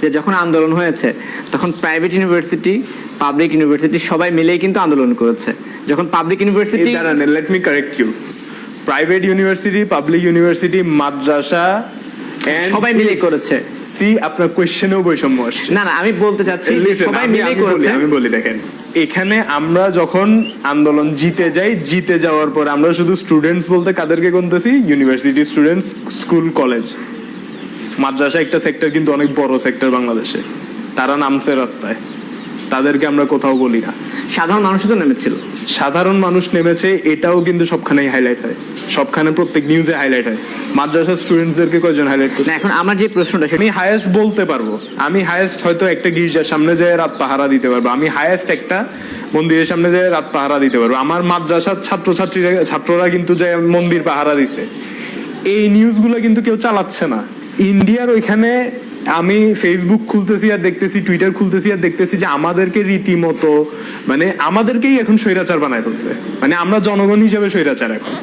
যে যখন আন্দোলন হয়েছে তখন প্রাইভেট ইউনিভার্সিটি পাবলিক ইউনিভার্সিটি সবাই মিলেই কিন্তু আন্দোলন করেছে। যখন পাবলিক ইউনিভার্সিটি দাঁড়ান let me correct you private university public university মাদ্রাসা সবাই মিলে করেছে। সি আপনার কোয়েশ্চেনেও বৈষম্য আসছে। না না আমি বলতে চাচ্ছি সবাই বলি, করেছে। আমি বলি দেখেন এখানে আমরা যখন আন্দোলন জিতে যাই জিতে যাওয়ার পর আমরা শুধু স্টুডেন্টস বলতে কাদেরকে গুনতেছি? ইউনিভার্সিটি স্টুডেন্টস স্কুল কলেজ মাদ্রাসা একটা সেক্টর কিন্তু অনেক বড় সেক্টর বাংলাদেশে। তারা নামছে রাস্তায়। তাদেরকে আমরা কোথাও বলি না। সাধারণ মানুষ তো নেমেছিল। সাধারণ মানুষ নেমেছে এটাও কিন্তু সবখানেই হাইলাইট হয়। সবখানে প্রত্যেক নিউজে হাইলাইট হয়। মাদ্রাসা স্টুডেন্টসদেরকে কয়জন হাইলাইট করছে? না এখন আমার যে প্রশ্নটা আমি হায়েস্ট বলতে পারব। আমি হায়েস্ট হয়তো একটা গির্জার সামনে যেয়ে রাত পাহারা দিতে পারব। আমি হায়েস্ট একটা মন্দিরের সামনে যেয়ে রাত পাহারা দিতে পারব। আমার মাদ্রাসার ছাত্রছাত্রীরা ছাত্ররা কিন্তু যে মন্দির পাহারা দিছে। এই নিউজগুলো কিন্তু কেউ চালাচ্ছে না। ইন্ডিয়ার ওইখানে আমি ফেসবুক খুলতেছি আর দেখতেছি টুইটার খুলতেছি আর দেখতেছি যে আমাদেরকে রীতিমতো মানে আমাদেরকেই এখন স্বৈরাচার বানায় ফেলছে। মানে আমরা জনগণ হিসেবে স্বৈরাচার এখন।